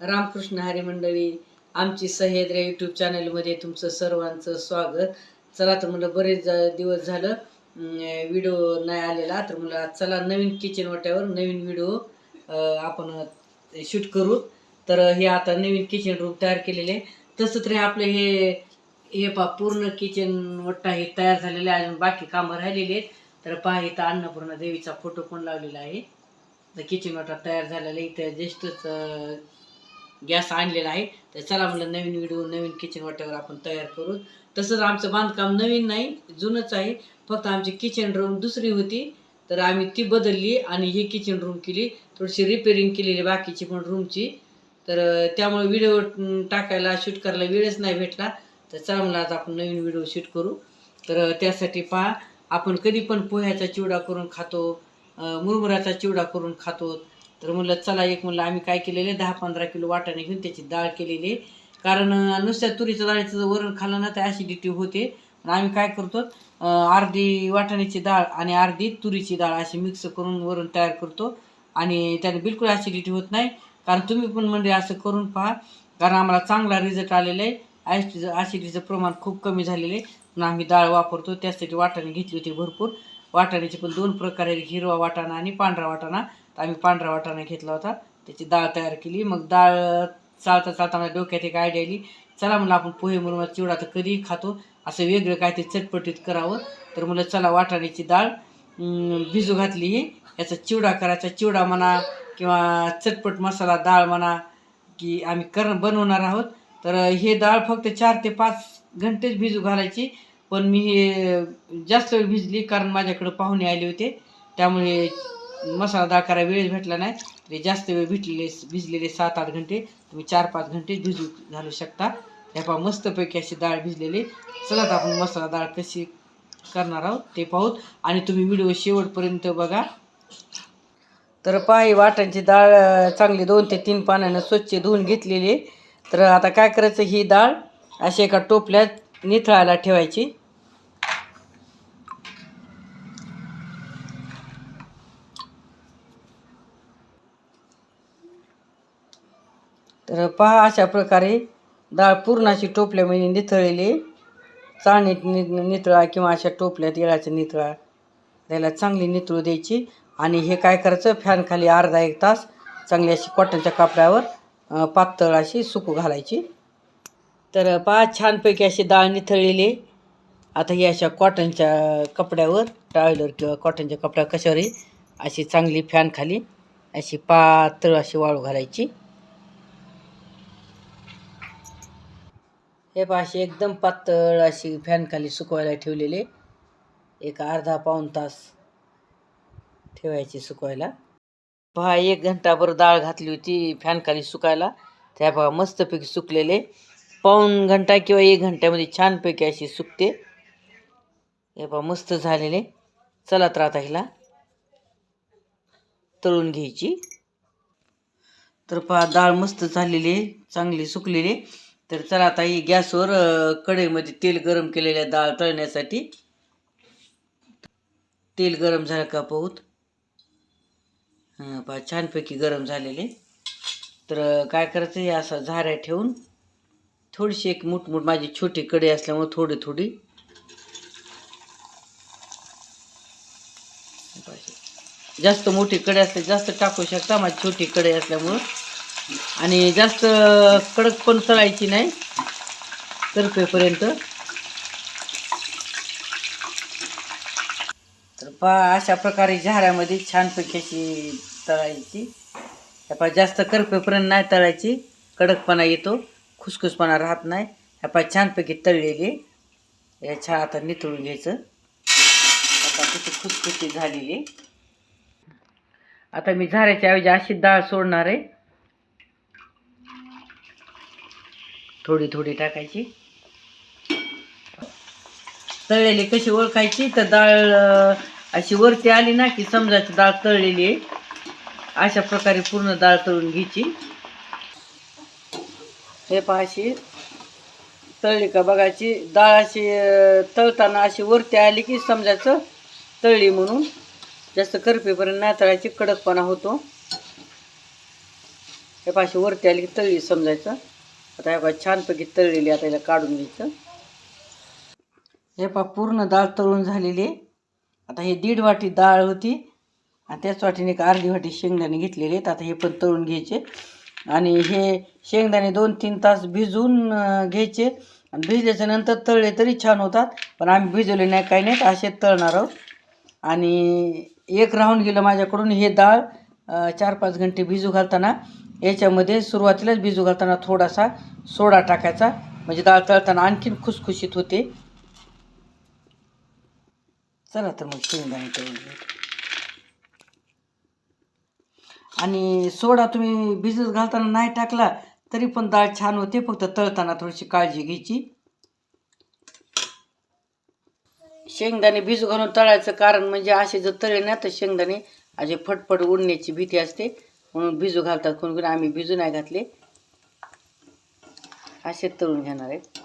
रामकृष्ण हरी मंडळी आमची सह्याद्री यूट्यूब चॅनलमध्ये तुमचं सर्वांचं स्वागत. चला तर म्हणलं बरेच दिवस झालं व्हिडिओ नाही आलेला तर म्हणलं चला नवीन किचन वाट्यावर नवीन व्हिडिओ आपण शूट करू. तर हे आता नवीन किचन रूम तयार केलेले. तसं तरी आपलं हे हे पा पूर्ण किचन वट्टा हे तयार झालेलं. आहे अजून बाकी कामं राहिलेली आहेत. तर पहा इथं अन्नपूर्णा देवीचा फोटो पण लावलेला आहे. तर किचन वाटा तयार झालेला आहे. इथं ज्येष्ठच गॅस आणलेला आहे. तर चला म्हणलं नवीन व्हिडिओ नवीन किचन वाट्यावर आपण तयार करू. तसंच आमचं बांधकाम नवीन नाही जुनंच आहे. फक्त आमची किचन रूम दुसरी होती. तर आम्ही ती बदलली आणि ही किचन रूम केली. थोडीशी रिपेरिंग केलेली बाकीची पण रूमची तर त्यामुळे व्हिडिओ टाकायला शूट करायला वेळच नाही भेटला. तर चला म्हणलं आज आपण नवीन व्हिडिओ शूट करू. तर त्यासाठी पहा आपण कधी पण पोह्याचा चिवडा करून खातो मुरमुराचा चिवडा करून खातो. तर म्हणलं चला एक म्हणलं आम्ही काय केलेले? दहा पंधरा किलो वाटाणे घेऊन त्याची डाळ केलेली आहे. कारण नुसत्या तुरीच्या डाळीचं वरण खाल्लं ना तर ॲसिडिटी होते. आम्ही काय करतो अर्धी वाटाण्याची डाळ आणि अर्धी तुरीची डाळ अशी मिक्स करून वरण तयार करतो. आणि त्याने बिलकुल ॲसिडिटी होत नाही. कारण तुम्ही पण म्हणजे असं करून पहा. कारण आम्हाला चांगला रिझल्ट आलेला आहे. ॲसिड ॲसिडिटीचं प्रमाण खूप कमी झालेलं आहे. म्हणून आम्ही डाळ वापरतो. त्यासाठी वाटाणे घेतली होती भरपूर. वाटाण्याचे पण दोन प्रकार आहेत. हिरवा वाटाणा आणि पांढरा वाटाणा. तर आम्ही पांढरा वाटाणा घेतला होता. त्याची डाळ तयार केली. मग डाळ चालता चालता माझ्या डोक्यात एक आयडिया आली. चला म्हणलं आपण पोहे मुरमुरा चिवडा तर कधीही खातो. असं वेगळं काय ते चटपटीत करावं. तर म्हणलं चला वाटाण्याची डाळ भिजू घातली ही. याचा चिवडा करायचा. चिवडा म्हणा किंवा चटपट मसाला डाळ म्हणा की आम्ही कर बनवणार आहोत. तर हे डाळ फक्त चार ते पाच घंटेच भिजू घालायची. पण मी हे जास्त वेळ भिजली कारण माझ्याकडं पाहुणे आले होते. त्यामुळे मसाला डाळ करायला वेळच भेटला नाही. तरी जास्त वेळ भेटलेले भिजलेले सात आठ घंटे. तुम्ही चार पाच घंटे भिजू घालू शकता. ह्या पहा मस्तपैकी अशी डाळ भिजलेली. चला आता आपण मसाला डाळ कशी करणार आहोत ते पाहूत आणि तुम्ही व्हिडिओ शेवटपर्यंत बघा. तर पाही वाटांची डाळ चांगली दोन ते तीन पाण्यानं स्वच्छ धुवून घेतलेली तर आता काय करायचं ही डाळ अशी एका टोपल्यात निथळायला ठेवायची. तर पहा अशा प्रकारे डाळ पूर्ण अशी टोपल्यामध्ये निथळलेली. आहे. चाळणीत नि नितळा किंवा अशा टोपल्यात तिळाच्या नितळा. त्याला चांगली नितळू द्यायची. आणि हे काय करायचं? फॅनखाली अर्धा एक तास चांगली अशी कॉटनच्या कापड्यावर पातळ अशी सुकू घालायची. तर पहा छानपैकी अशी डाळ निथळलेली. आता ही अशा कॉटनच्या कपड्यावर टाळीवर किंवा कॉटनच्या कपड्यावर कशावरही अशी चांगली फॅनखाली अशी पातळ अशी वाळू घालायची. हे पहा अशी एकदम पातळ अशी फॅनखाली सुकवायला ठेवलेले एक अर्धा पाऊण तास ठेवायची सुकवायला. पहा एक घंटाभर डाळ घातली होती फॅनखाली सुकायला. त्या पहा मस्तपैकी सुकलेले. पाऊण घंटा किंवा एक घंट्यामध्ये छानपैकी अशी सुकते. हे पहा मस्त झालेले. चला तर आता हिला तळून घ्यायची. तर पहा डाळ मस्त झालेली चांगली सुकलेली तर चला आता ही गॅसवर कढईमध्ये तेल गरम केलेल्या डाळ तळण्यासाठी तेल गरम झालं का पाहूत हां पा छानपैकी गरम झालेले. तर काय करायचं हे असं झाऱ्या ठेवून थोडीशी एक मुठमुठ माझी छोटी कढई असल्यामुळे थोडी थोडी. जास्त मोठी कढई असल्या जास्त टाकू शकता माझी छोटी कढई असल्यामुळं. आणि जास्त कडक पण तळायची नाही करपेपर्यंत तर पहा अशा प्रकारे झाऱ्यामध्ये छानपैकी अशी तळायची. ह्या जास्त करपेपर्यंत नाही तळायची. कडकपणा येतो खुसखुसपणा राहत नाही. ह्यापा छानपैकी तळलेली. या छान आता नितळून घ्यायचं. आता किती खुसखुशी झालेली. आता मी झाऱ्याच्या ऐवजी अशी डाळ सोडणार आहे. थोडी थोडी टाकायची. तळलेली कशी ओळखायची? तर डाळ अशी वरती आली ना की समजायची डाळ तळलेली आहे अशा प्रकारे पूर्ण डाळ तळून घ्यायची. हे पाहाशी अशी तळली का बघायची डाळ अशी तळताना अशी वरती आली की समजायचं तळली म्हणून. जास्त करपेपर्यंत नाही तळायची कडकपणा होतो. हे पाशी वरती आली की तळली समजायचं. आता हे बघा छानपैकी तळलेली आता याला काढून घ्यायचं. हे पहा पूर्ण डाळ तळून झालेली आहे. आता हे दीड वाटी डाळ होती आणि त्याच वाटीने एक अर्धी वाटी शेंगदाणे घेतलेले आहेत. आता हे पण तळून घ्यायचे. आणि हे शेंगदाणे दोन तीन तास भिजवून घ्यायचे. आणि भिजल्याच्या नंतर तळले तरी छान होतात पण आम्ही भिजवले नाही काही नाहीत असे तळणार आहोत. आणि एक राहून गेलं माझ्याकडून हे डाळ चार पाच घंटे भिजू घालताना. याच्यामध्ये सुरुवातीलाच भिजू घालताना थोडासा सोडा टाकायचा. म्हणजे डाळ तळताना आणखीन खुसखुशीत होते. चला तर मग शेंगदाणे तळून आणि सोडा तुम्ही भिजत घालताना नाही टाकला तरी पण डाळ छान होते. फक्त तळताना थोडीशी काळजी घ्यायची. शेंगदाणे भिजू घालून तळायचं कारण म्हणजे असे जर तळे ना तर शेंगदाणे असे फटफट उडण्याची भीती असते. म्हणून भिजू घालतात कोण कोणी. आम्ही भिजू नाही घातले. असे तळून घेणार आहेत.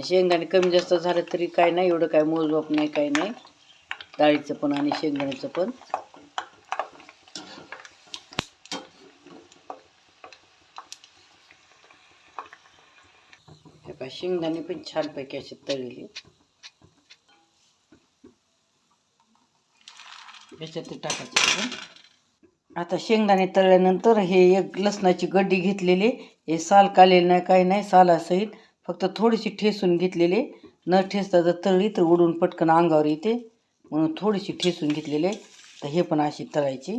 शेंगदाणे कमी जास्त झालं तरी काय नाही एवढं काय मोजमाप नाही काय नाही. डाळीचं पण आणि शेंगदाण्याचं पण. हे पहा शेंगदाणे पण छानपैकी असे तळलेले. याच्यात ते टाकायचे आता शेंगदाणे तळल्यानंतर हे एक लसणाची गड्डी घेतलेली हे साल कालेलं नाही काही नाही सालासहित. फक्त थोडीशी ठेसून घेतलेले न ठेसता जर तळली तर उडून पटकन अंगावर येते. म्हणून थोडीशी ठेसून घेतलेले तर हे पण अशी तळायची.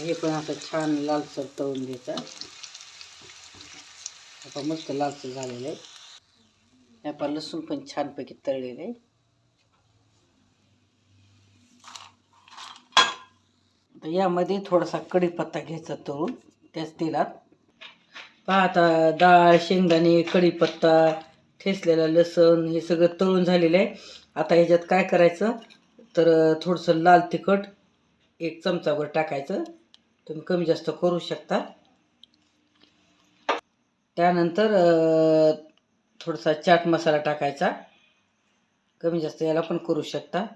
हे पण आता छान लालसर तळून घ्यायचं. आता मस्त लालसर झालेलं आहे. आता पण लसूण पण छानपैकी तळलेलं आहे. आता यामध्ये थोडासा कढीपत्ता घ्यायचा तळून त्याच तेलात. पहा आता डाळ शेंगदाणे कढीपत्ता ठेसलेला लसण हे सगळं तळून झालेलं आहे. आता ह्याच्यात काय करायचं? तर थोडंसं लाल तिखट एक चमचाभर टाकायचं. तुम्ही कमी जास्त करू शकता. त्यानंतर थोडासा चाट मसाला टाकायचा. कमी जास्त याला पण करू शकता.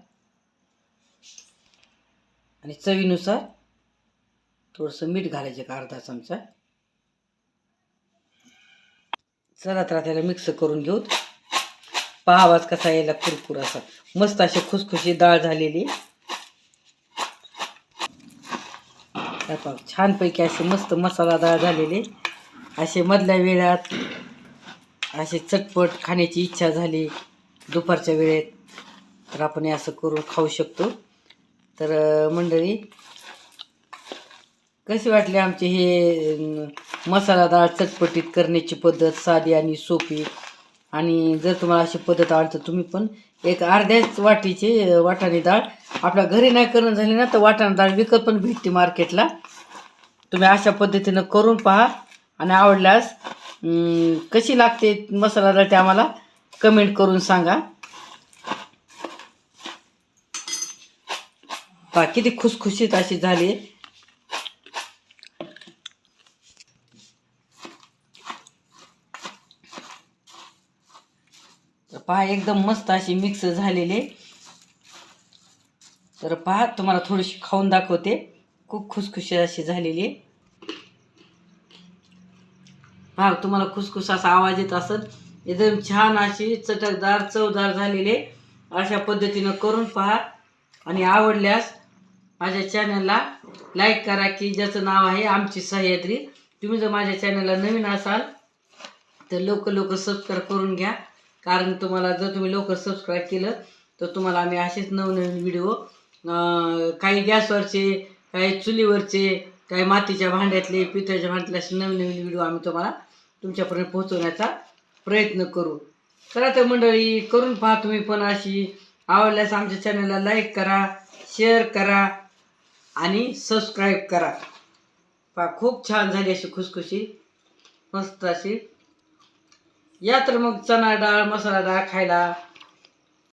आणि चवीनुसार थोडंसं मीठ घालायचं एक अर्धा चमचा. चला तर त्याला मिक्स करून घेऊ. पहा आवाज कसा यायला कुरकुर असा. मस्त अशी खुसखुशी डाळ झालेली. आता छानपैकी असे मस्त मसाला डाळ असे मधल्या वेळात असे चटपट खाण्याची इच्छा झाली दुपारच्या वेळेत तर आपण हे असं करून खाऊ शकतो. तर मंडळी कसे वाटले आमचे हे मसालादार मसाला डाळ चटपटीत करण्याची पद्धत साधी आणि सोपी? आणि जर तुम्हाला अशी पद्धत आवडते तुम्ही पण एक अर्ध्याच वाटीची वाटाणे डाळ आपल्या घरी नाही करणं झाली ना तर वाटाणा डाळ विकत पण भेटते मार्केटला तुम्ही अशा पद्धतीनं करून पहा आणि आवडल्यास कशी लागते मसाला डाळ ते आम्हाला कमेंट करून सांगा. पहा किती खुसखुशीत अशी झाली. पहा एकदम मस्त अशी मिक्स झालेले. तर पहा तुम्हाला थोडीशी खाऊन दाखवते. खूप खुसखुशी अशी झालेली आहे. पहा तुम्हाला खुसखुस असा आवाज येत असत एकदम छान अशी चटकदार चवदार झालेले अशा पद्धतीनं करून पहा. आणि आवडल्यास माझ्या चॅनलला लाईक करा की ज्याचं नाव आहे आमची सह्याद्री. तुम्ही जर माझ्या चॅनलला नवीन असाल तर लवकर लवकर सबस्क्राईब करून घ्या. कारण तुम्हाला जर तुम्ही लवकर सबस्क्राईब केलं तर तुम्हाला आम्ही असेच नवनवीन व्हिडिओ काही गॅसवरचे काही चुलीवरचे काही मातीच्या भांड्यातले पितळ्याच्या भांड्यातले असे नवीन नवीन व्हिडिओ आम्ही तुम्हाला तुमच्यापर्यंत पोहोचवण्याचा प्रयत्न करू. चला तर मंडळी करून पहा तुम्ही पण अशी आवडल्यास आमच्या चॅनलला लाईक करा शेअर करा आणि सबस्क्राईब करा. पहा खूप छान झाली अशी खुसखुशी मस्त अशी. या तर मग चणा डाळ मसाला डाळ खायला